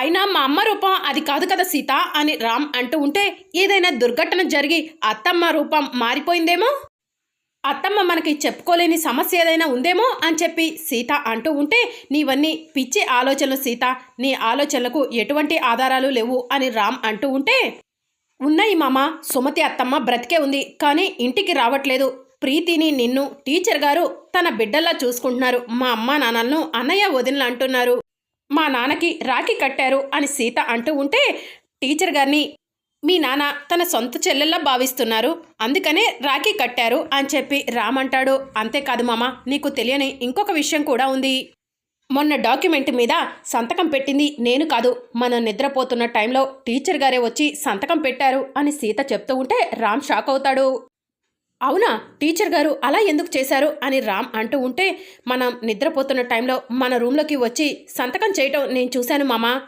అయినా మా అమ్మ రూపం అది కాదు కదా సీత అని రామ్ అంటూ ఉంటే ఏదైనా దుర్ఘటన జరిగి అత్తమ్మ రూపం మారిపోయిందేమో? అత్తమ్మ మనకి చెప్పుకోలేని సమస్య ఏదైనా ఉందేమో అని చెప్పి సీత అంటూ ఉంటే నీవన్నీ పిచ్చి ఆలోచనలు సీత. నీ ఆలోచనలకు ఎటువంటి ఆధారాలు లేవు అని రామ్ అంటూ ఉంటే ఉన్నాయి మామ సుమతి అత్తమ్మ బ్రతికే ఉంది కానీ ఇంటికి రావట్లేదు. ప్రీతిని నిన్ను టీచర్ గారు తన బిడ్డల్లా చూసుకుంటున్నారు. మా అమ్మ నాన్నలను అన్నయ్య వదినలు అంటున్నారు. మా నాన్నకి రాఖీ కట్టారు అని సీత అంటూ ఉంటే టీచర్ గారిని మీ నాన్న తన సొంత చెల్లెల్లా భావిస్తున్నారు. అందుకనే రాఖీ కట్టారు అని చెప్పి రామంటాడు. అంతేకాదు మామ నీకు తెలియని ఇంకొక విషయం కూడా ఉంది. మొన్న డాక్యుమెంట్ మీద సంతకం పెట్టింది నేను కాదు. మనం నిద్రపోతున్న టైంలో టీచర్ గారే వచ్చి సంతకం పెట్టారు అని సీత చెప్తూ ఉంటే రామ్ షాక్ అవుతాడు. అవునా? టీచర్ గారు అలా ఎందుకు చేశారు అని రామ్ అంటూ ఉంటే మనం నిద్రపోతున్న టైంలో మన రూమ్లోకి వచ్చి సంతకం చేయటం నేను చూశాను మామా.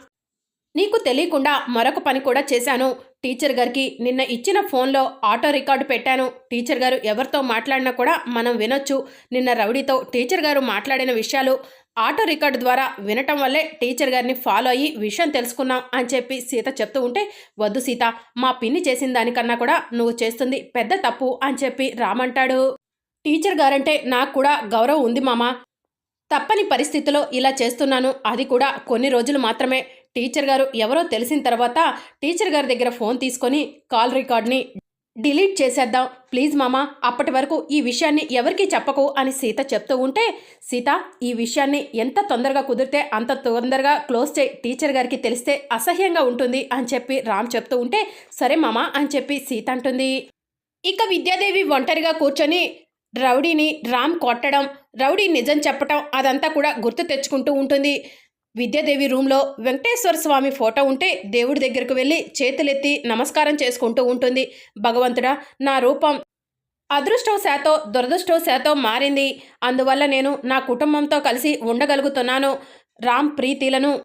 నీకు తెలియకుండా మరొక పని కూడా చేశాను. టీచర్ గారికి నిన్న ఇచ్చిన ఫోన్లో ఆటో రికార్డు పెట్టాను. టీచర్ గారు ఎవరితో మాట్లాడినా కూడా మనం వినొచ్చు. నిన్న రౌడీతో టీచర్ గారు మాట్లాడిన విషయాలు ఆటో రికార్డు ద్వారా వినటం వల్లే టీచర్ గారిని ఫాలో అయ్యి విషయం తెలుసుకున్నాం అని చెప్పి సీత చెప్తూ ఉంటే వద్దు సీత మా పిన్ని చేసిన దానికన్నా కూడా నువ్వు చేస్తుంది పెద్ద తప్పు అని చెప్పి రామంటాడు. టీచర్ గారంటే నాకు కూడా గౌరవం ఉంది మామా. తప్పని పరిస్థితిలో ఇలా చేస్తున్నాను. అది కూడా కొన్ని రోజులు మాత్రమే. టీచర్ గారు ఎవరో తెలిసిన తర్వాత టీచర్ గారి దగ్గర ఫోన్ తీసుకొని కాల్ రికార్డ్ని డిలీట్ చేసేద్దాం. ప్లీజ్ మామా అప్పటి వరకు ఈ విషయాన్ని ఎవరికి చెప్పకు అని సీత చెప్తూ ఉంటే సీత ఈ విషయాన్ని ఎంత తొందరగా కుదిరితే అంత తొందరగా క్లోజ్ చేయి. టీచర్ గారికి తెలిస్తే అసహ్యంగా ఉంటుంది అని చెప్పి రామ్ చెప్తూ ఉంటే సరే మామా అని చెప్పి సీత అంటుంది. ఇక విద్యాదేవి ఒంటరిగా కూర్చొని రౌడీని రామ్ కొట్టడం రౌడీ నిజం చెప్పటం అదంతా కూడా గుర్తు తెచ్చుకుంటూ ఉంటుంది. విద్యాదేవి రూమ్లో వెంకటేశ్వర స్వామి ఫోటో ఉంటే దేవుడి దగ్గరకు వెళ్ళి చేతులెత్తి నమస్కారం చేసుకుంటూ ఉంటుంది. భగవంతుడా నా రూపం అదృష్టం దురదృష్టవశాతో మారింది. అందువల్ల నేను నా కుటుంబంతో కలిసి ఉండగలుగుతున్నాను. రామ్ ప్రీతిలను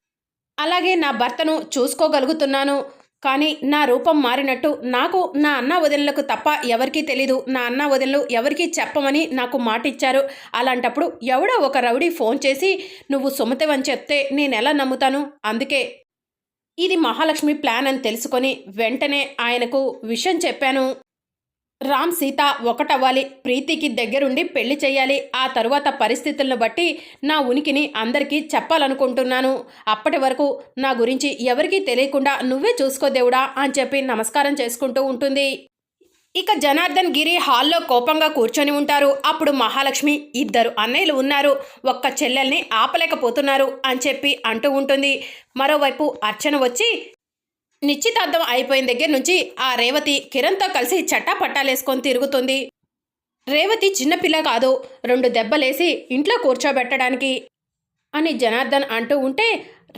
అలాగే నా భర్తను చూసుకోగలుగుతున్నాను. కానీ నా రూపం మారినట్టు నాకు నా అన్న వదినలకు తప్ప ఎవరికీ తెలీదు. నా అన్న వదినలు ఎవరికీ చెప్పమని నాకు మాట ఇచ్చారు అలాంటప్పుడు ఎవడో ఒక రౌడీ ఫోన్ చేసి నువ్వు సుమతివని చెప్తే నేను ఎలా నమ్ముతాను? అందుకే ఇది మహాలక్ష్మి ప్లాన్ అని తెలుసుకొని వెంటనే ఆయనకు విషయం చెప్పాను. రామ్ సీత ఒకటవ్వాలి. ప్రీతికి దగ్గరుండి పెళ్ళి చేయాలి ఆ తరువాత పరిస్థితులను బట్టి నా ఉనికిని అందరికీ చెప్పాలనుకుంటున్నాను. అప్పటి వరకు నా గురించి ఎవరికీ తెలియకుండా నువ్వే చూసుకో దేవుడా అని చెప్పి నమస్కారం చేసుకుంటూ ఉంటుంది. ఇక జనార్దన్ గిరి హాల్లో కోపంగా కూర్చొని ఉంటారు. అప్పుడు మహాలక్ష్మి ఇద్దరు అన్నయ్యలు ఉన్నారు. ఒక్క చెల్లెల్ని ఆపలేకపోతున్నారు అని చెప్పి అంటూ ఉంటుంది. మరోవైపు అర్చన వచ్చి నిశ్చితార్థం అయిపోయిన దగ్గర నుంచి ఆ రేవతి కిరణ్తో కలిసి చట్టా పట్టాలేసుకొని తిరుగుతుంది. రేవతి చిన్నపిల్ల కాదు రెండు దెబ్బలేసి ఇంట్లో కూర్చోబెట్టడానికి అని జనార్దన్ అంటూ ఉంటే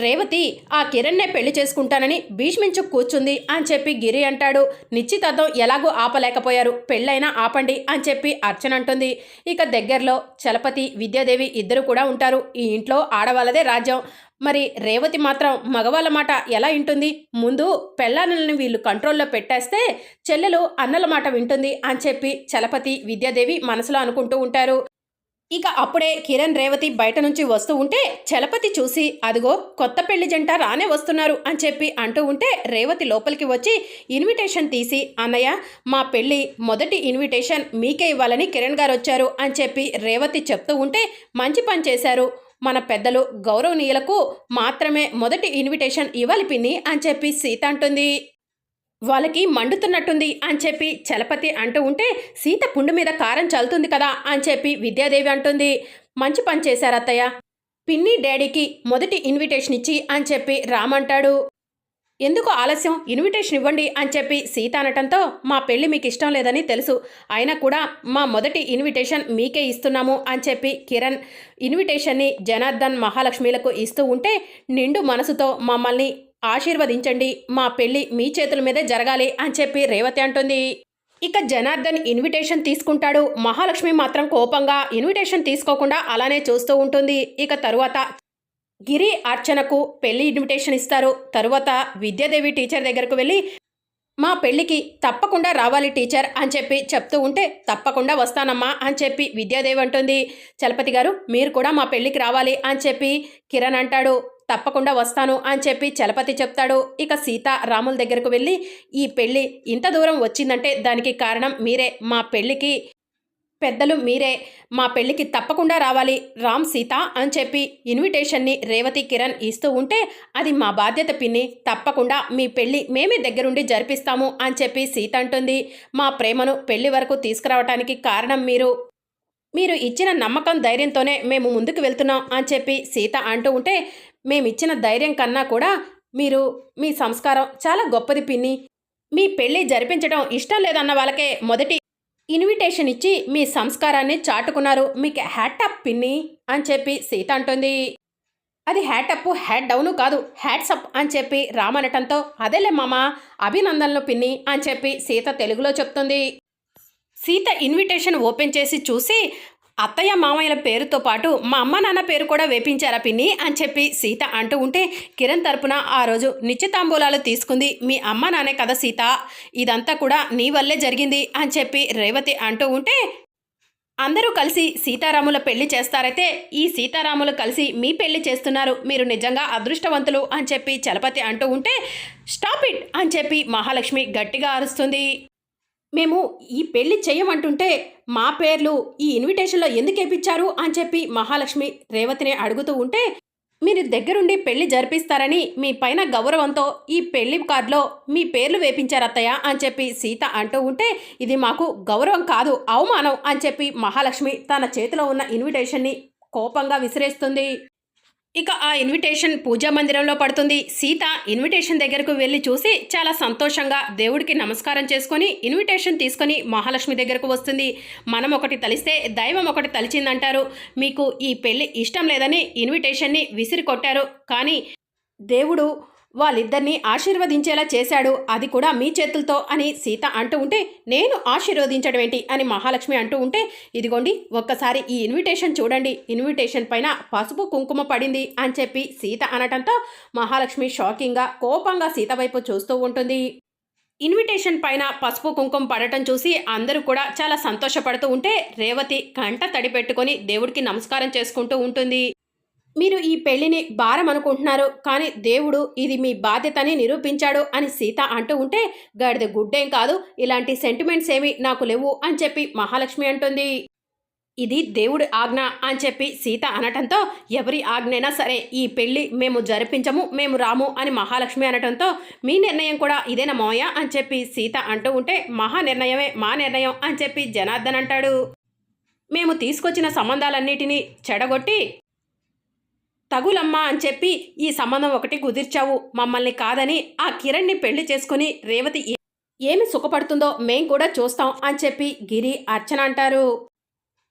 రేవతి ఆ కిరణ్నే పెళ్ళి చేసుకుంటానని భీష్మించు కూర్చుంది అని చెప్పి గిరి అంటాడు. నిశ్చితార్థం ఎలాగో ఆపలేకపోయారు పెళ్ళైనా ఆపండి అని చెప్పి అర్చన అంటుంది. ఇక దగ్గరలో చలపతి విద్యాదేవి ఇద్దరు కూడా ఉంటారు. ఈ ఇంట్లో ఆడవాళ్ళదే రాజ్యం. మరి రేవతి మాత్రం మగవాళ్ళ మాట ఎలా వింటుంది? ముందు పెళ్ళానల్ని వీళ్ళు కంట్రోల్లో పెట్టేస్తే చెల్లెలు అన్నల మాట వింటుంది అని చెప్పి చలపతి విద్యాదేవి మనసులో అనుకుంటూ ఉంటారు. ఇక అప్పుడే కిరణ్ రేవతి బయట నుంచి వస్తూ ఉంటే చలపతి చూసి అదిగో కొత్త పెళ్ళి జంట రానే వస్తున్నారు అని చెప్పి అంటూ ఉంటే రేవతి లోపలికి వచ్చి ఇన్విటేషన్ తీసి అన్నయ్య మా పెళ్ళి మొదటి ఇన్విటేషన్ మీకే ఇవ్వాలని కిరణ్ గారు వచ్చారు అని చెప్పి రేవతి చెప్తూ ఉంటే మంచి పని చేశారు. మన పెద్దలు గౌరవనీయులకు మాత్రమే మొదటి ఇన్విటేషన్ ఇవ్వాలి పిన్ని అని చెప్పి సీత అంటుంది. వాళ్ళకి మండుతున్నట్టుంది అని చెప్పి చలపతి అంటూ ఉంటే సీత పుండు మీద కారం చల్లుతుంది కదా అని చెప్పి విద్యాదేవి అంటుంది. మంచి పని చేశారు అత్తయ్య పిన్ని డాడీకి మొదటి ఇన్విటేషన్ ఇచ్చి అని చెప్పి రామంటాడు ఎందుకు ఆలస్యం? ఇన్విటేషన్ ఇవ్వండి అని చెప్పి సీత అనటంతో మా పెళ్ళి మీకు ఇష్టం లేదని తెలుసు. అయినా కూడా మా మొదటి ఇన్విటేషన్ మీకే ఇస్తున్నాము అని చెప్పి కిరణ్ ఇన్విటేషన్ని జనార్దన్ మహాలక్ష్మిలకు ఇస్తూ ఉంటే నిండు మనసుతో మమ్మల్ని ఆశీర్వదించండి. మా పెళ్ళి మీ చేతుల మీదే జరగాలి అని చెప్పి రేవతి అంటుంది. ఇక జనార్దన్ ఇన్విటేషన్ తీసుకుంటాడు. మహాలక్ష్మి మాత్రం కోపంగా ఇన్విటేషన్ తీసుకోకుండా అలానే చూస్తూ ఉంటుంది. ఇక తరువాత గిరి అర్చనకు పెళ్ళి ఇన్విటేషన్ ఇస్తారు. తరువాత విద్యాదేవి టీచర్ దగ్గరకు వెళ్ళి మా పెళ్ళికి తప్పకుండా రావాలి టీచర్ అని చెప్పి చెప్తూ ఉంటే తప్పకుండా వస్తానమ్మా అని చెప్పి విద్యాదేవి అంటుంది. చలపతి గారు మీరు కూడా మా పెళ్ళికి రావాలి అని చెప్పి కిరణ్ అంటాడు. తప్పకుండా వస్తాను అని చెప్పి చలపతి చెప్తాడు. ఇక సీత రాముల దగ్గరకు వెళ్ళి ఈ పెళ్ళి ఇంత దూరం వచ్చిందంటే దానికి కారణం మీరే. మా పెళ్ళికి పెద్దలు మీరే మా పెళ్ళికి తప్పకుండా రావాలి రామ్ సీత అని చెప్పి ఇన్విటేషన్ని రేవతి కిరణ్ ఇస్తూ ఉంటే అది మా బాధ్యత పిన్ని తప్పకుండా మీ పెళ్ళి మేమే దగ్గరుండి జరిపిస్తాము అని చెప్పి సీత అంటుంది. మా ప్రేమను పెళ్ళి వరకు తీసుకురావటానికి కారణం మీరు. మీరు ఇచ్చిన నమ్మకం ధైర్యంతోనే మేము ముందుకు వెళ్తున్నాం అని చెప్పి సీత అంటూ ఉంటే మేమిచ్చిన ధైర్యం కన్నా కూడా మీరు మీ సంస్కారం చాలా గొప్పది పిన్ని. మీ పెళ్ళి జరిపించడం ఇష్టం లేదన్న వాళ్ళకే మొదటి ఇన్విటేషన్ ఇచ్చి మీ సంస్కారాన్ని చాటుకున్నారు. మీకు హ్యాటప్ పిన్ని అని చెప్పి సీత అంటుంది. అది హ్యాటప్ హ్యాట్ డౌను కాదు హ్యాట్సప్ అని చెప్పి రామనటంతో అదేలే మామ అభినందనలు పిన్ని అని చెప్పి సీత తెలుగులో చెప్తుంది. సీత ఇన్విటేషన్ ఓపెన్ చేసి చూసి అత్తయ్య మామయ్యల పేరుతో పాటు మా అమ్మ నాన్న పేరు కూడా వేపించారా పిన్ని అని చెప్పి సీత అంటూ ఉంటే కిరణ్ తరపున ఆ రోజు నిత్యతాంబూలాలు తీసుకుంది మీ అమ్మ నాన్నే కదా సీత. ఇదంతా కూడా నీ వల్లే జరిగింది అని చెప్పి రేవతి అంటూ ఉంటే అందరూ కలిసి సీతారాముల పెళ్ళి చేస్తారైతే ఈ సీతారాములు కలిసి మీ పెళ్ళి చేస్తున్నారు మీరు నిజంగా అదృష్టవంతులు అని చెప్పి చలపతి అంటూ ఉంటే స్టాప్ ఇట్ అని చెప్పి మహాలక్ష్మి గట్టిగా అరుస్తుంది. మేము ఈ పెళ్ళి చేయమంటుంటే మా పేర్లు ఈ ఇన్విటేషన్లో ఎందుకు వేపించారు అని చెప్పి మహాలక్ష్మి రేవతిని అడుగుతూ ఉంటే మీరు దగ్గరుండి పెళ్ళి జరిపిస్తారని మీ పైన గౌరవంతో ఈ పెళ్ళి కార్డులో మీ పేర్లు వేపించారత్తయ్య అని చెప్పి సీత అంటూ ఉంటే ఇది మాకు గౌరవం కాదు అవమానం అని చెప్పి మహాలక్ష్మి తన చేతిలో ఉన్న ఇన్విటేషన్ని కోపంగా విసిరేస్తుంది. ఇక ఆ ఇన్విటేషన్ పూజా మందిరంలో పడుతుంది. సీత ఇన్విటేషన్ దగ్గరకు వెళ్ళి చూసి చాలా సంతోషంగా దేవుడికి నమస్కారం చేసుకొని ఇన్విటేషన్ తీసుకొని మహాలక్ష్మి దగ్గరకు వస్తుంది. మనం ఒకటి తలిస్తే దైవం ఒకటి తలిచిందంటారు. మీకు ఈ పెళ్ళి ఇష్టం లేదని ఇన్విటేషన్ని విసిరి కొట్టారు. కానీ దేవుడు వాళ్ళిద్దరినీ ఆశీర్వదించేలా చేశాడు. అది కూడా మీ చేతులతో అని సీత అంటూ ఉంటే నేను ఆశీర్వదించడం ఏంటి అని మహాలక్ష్మి అంటూ ఉంటే ఇదిగోండి ఒక్కసారి ఈ ఇన్విటేషన్ చూడండి. ఇన్విటేషన్ పైన పసుపు కుంకుమ పడింది అని చెప్పి సీత అనటంతో మహాలక్ష్మి షాకింగ్గా కోపంగా సీత వైపు చూస్తూ ఉంటుంది. ఇన్విటేషన్ పైన పసుపు కుంకుమ పడటం చూసి అందరూ కూడా చాలా సంతోషపడుతూ ఉంటే రేవతి కంట తడిపెట్టుకొని దేవుడికి నమస్కారం చేసుకుంటూ ఉంటుంది. మీరు ఈ పెళ్ళిని భారం అనుకుంటున్నారు కానీ దేవుడు ఇది మీ బాధ్యతని నిరూపించాడు అని సీత అంటూ ఉంటే గాడిద గుడ్డేం కాదు ఇలాంటి సెంటిమెంట్స్ ఏమి నాకు లేవు అని చెప్పి మహాలక్ష్మి అంటుంది. ఇది దేవుడి ఆజ్ఞ అని చెప్పి సీత అనటంతో ఎవరి ఆజ్ఞైనా సరే ఈ పెళ్ళి మేము జరిపించము మేము రాము అని మహాలక్ష్మి అనటంతో మీ నిర్ణయం కూడా ఇదేనా మోయ అని చెప్పి సీత అంటూ ఉంటే మహా నిర్ణయమే మా నిర్ణయం అని చెప్పి జనార్దన్ అంటాడు. మేము తీసుకొచ్చిన సంబంధాలన్నిటినీ చెడగొట్టి తగులమ్మా అని చెప్పి ఈ సంబంధం ఒకటి కుదిర్చావు. మమ్మల్ని కాదని ఆ కిరణ్ని పెళ్ళి చేసుకుని రేవతి ఏమి సుఖపడుతుందో మేం కూడా చూస్తాం అని చెప్పి గిరి అర్చన అంటారు.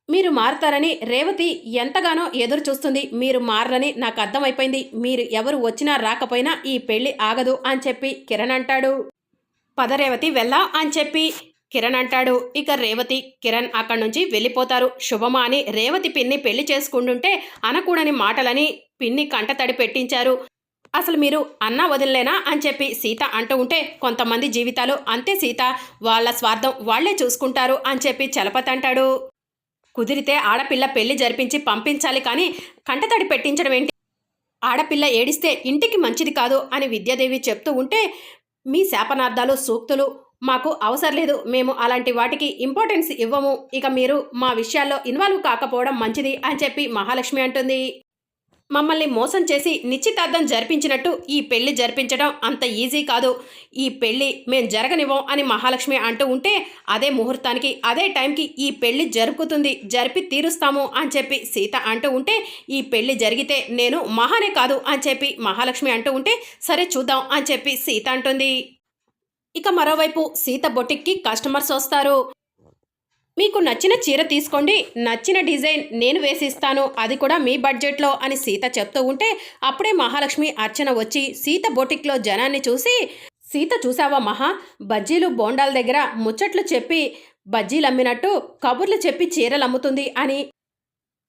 మీరు మారుతారని రేవతి ఎంతగానో ఎదురు చూస్తుంది. మీరు మారని నాకు అర్థమైపోయింది. మీరు ఎవరు వచ్చినా రాకపోయినా ఈ పెళ్ళి ఆగదు అని చెప్పి కిరణ్ అంటాడు. పదరేవతి వెళ్ళా అని చెప్పి కిరణ్ అంటాడు. ఇక రేవతి కిరణ్ అక్కడి నుంచి వెళ్ళిపోతారు. శుభమా అని రేవతి పిన్ని పెళ్ళి చేసుకుంటుంటే అనకూడని మాటలని పిన్ని కంటతడి పెట్టించారు. అసలు మీరు అన్న వదిలేనా అని చెప్పి సీత అంటూ ఉంటే కొంతమంది జీవితాలు అంతే సీత వాళ్ళ స్వార్థం వాళ్ళే చూసుకుంటారు అని చెప్పి చలపతి అంటాడు. కుదిరితే ఆడపిల్ల పెళ్ళి జరిపించి పంపించాలి కానీ కంటతడి పెట్టించడం ఏంటి? ఆడపిల్ల ఏడిస్తే ఇంటికి మంచిది కాదు అని విద్యాదేవి చెప్తూ ఉంటే మీ శాపనార్థాలు సూక్తులు మాకు అవసరం లేదు. మేము అలాంటి వాటికి ఇంపార్టెన్స్ ఇవ్వము. ఇక మీరు మా విషయాల్లో ఇన్వాల్వ్ కాకపోవడం మంచిది అని చెప్పి మహాలక్ష్మి అంటుంది. మమ్మల్ని మోసం చేసి నిశ్చితార్థం జరిపించినట్టు ఈ పెళ్ళి జరిపించడం అంత ఈజీ కాదు. ఈ పెళ్ళి మేము జరగనివ్వం అని మహాలక్ష్మి అంటూ ఉంటే అదే ముహూర్తానికి అదే టైంకి ఈ పెళ్ళి జరుపుతుంది. జరిపి తీరుస్తాము అని చెప్పి సీత అంటూ ఉంటే ఈ పెళ్ళి జరిగితే నేను మహానే కాదు అని చెప్పి మహాలక్ష్మి అంటూ ఉంటే సరే చూద్దాం అని చెప్పి సీత అంటుంది. ఇక మరోవైపు సీత బొటిక్కి కస్టమర్స్ వస్తారు. మీకు నచ్చిన చీర తీసుకోండి నచ్చిన డిజైన్ నేను వేసిస్తాను అది కూడా మీ బడ్జెట్లో అని సీత చెప్తూ ఉంటే అప్పుడే మహాలక్ష్మి అర్చన వచ్చి సీత బొటిక్లో జనాన్ని చూసి సీత చూసావా మహా బజ్జీలు బోండాల దగ్గర ముచ్చట్లు చెప్పి బజ్జీలు అమ్మినట్టు కబుర్లు చెప్పి చీరలు అమ్ముతుంది అని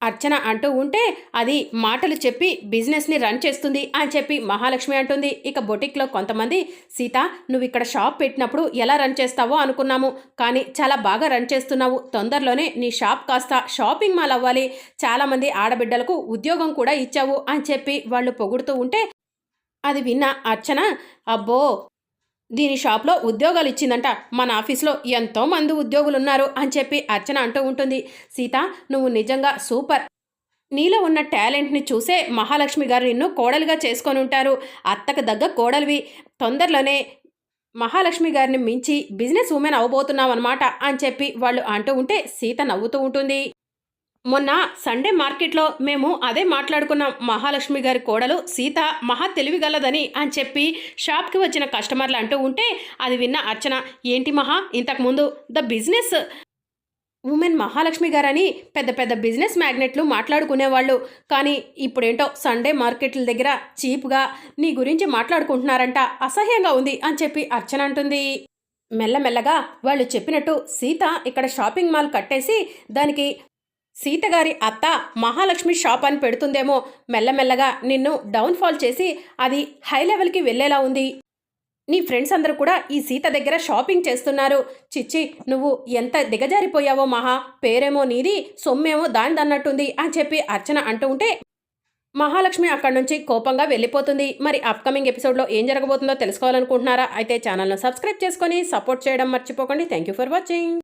అర్చన అంటూ ఉంటే అది మాటలు చెప్పి బిజినెస్ని రన్ చేస్తుంది అని చెప్పి మహాలక్ష్మి అంటుంది. ఇక బొటిక్లో కొంతమంది సీత నువ్వు ఇక్కడ షాప్ పెట్టినప్పుడు ఎలా రన్ చేస్తావో అనుకున్నాము. కానీ చాలా బాగా రన్ చేస్తున్నావు. తొందరలోనే నీ షాప్ కాస్త షాపింగ్ మాల్ అవ్వాలి. చాలామంది ఆడబిడ్డలకు ఉద్యోగం కూడా ఇచ్చావు అని చెప్పి వాళ్ళు పొగుడుతూ ఉంటే అది విన్న అర్చన అబ్బో దీని షాప్లో ఉద్యోగాలు ఇచ్చిందంట. మన ఆఫీస్లో ఎంతో మంది ఉద్యోగులు ఉన్నారు అని చెప్పి అర్చన అంటూ ఉంటుంది. సీత నువ్వు నిజంగా సూపర్. నీలో ఉన్న టాలెంట్ని చూసే మహాలక్ష్మి గారు నిన్ను కోడలుగా చేసుకొని ఉంటారు. అత్తకు దగ్గ కోడలివి. తొందరలోనే మహాలక్ష్మి గారిని మించి బిజినెస్ ఉమెన్ అవ్వబోతున్నాం అనమాట అని చెప్పి వాళ్ళు అంటూ ఉంటే సీత నవ్వుతూ ఉంటుంది. మొన్న సండే మార్కెట్లో మేము అదే మాట్లాడుకున్నాం. మహాలక్ష్మి గారి కోడలు సీత మహా తెలివిగలదని అని చెప్పి షాప్కి వచ్చిన కస్టమర్లు అంటూ ఉంటే అది విన్న అర్చన ఏంటి మహా ఇంతకుముందు ద బిజినెస్ ఉమెన్ మహాలక్ష్మి గారని పెద్ద పెద్ద బిజినెస్ మ్యాగ్నెట్లు మాట్లాడుకునేవాళ్ళు. కానీ ఇప్పుడేంటో సండే మార్కెట్ల దగ్గర చీప్గా నీ గురించి మాట్లాడుకుంటున్నారంట అసహ్యంగా ఉంది అని చెప్పి అర్చన అంటుంది. మెల్లమెల్లగా వాళ్ళు చెప్పినట్టు సీత ఇక్కడ షాపింగ్ మాల్ కట్టేసి దానికి సీతగారి అత్త మహాలక్ష్మి షాప్ అని పెడుతుందేమో మెల్లమెల్లగా నిన్ను డౌన్ఫాల్ చేసి అది హై లెవెల్కి వెళ్ళేలా ఉంది. నీ ఫ్రెండ్స్ అందరూ కూడా ఈ సీత దగ్గర షాపింగ్ చేస్తున్నారు. చిచ్చి నువ్వు ఎంత దిగజారిపోయావో మహా పేరేమో నీది సొమ్మేమో దానిదన్నట్టుంది అని చెప్పి అర్చన అంటూ ఉంటే మహాలక్ష్మి అక్కడి నుంచి కోపంగా వెళ్ళిపోతుంది. మరి అప్కమింగ్ ఎపిసోడ్లో ఏం జరగబోతుందో తెలుసుకోవాలనుకుంటున్నారా? అయితే ఛానల్ను సబ్స్క్రైబ్ చేసుకొని సపోర్ట్ చేయడం మర్చిపోకండి. Thank you for watching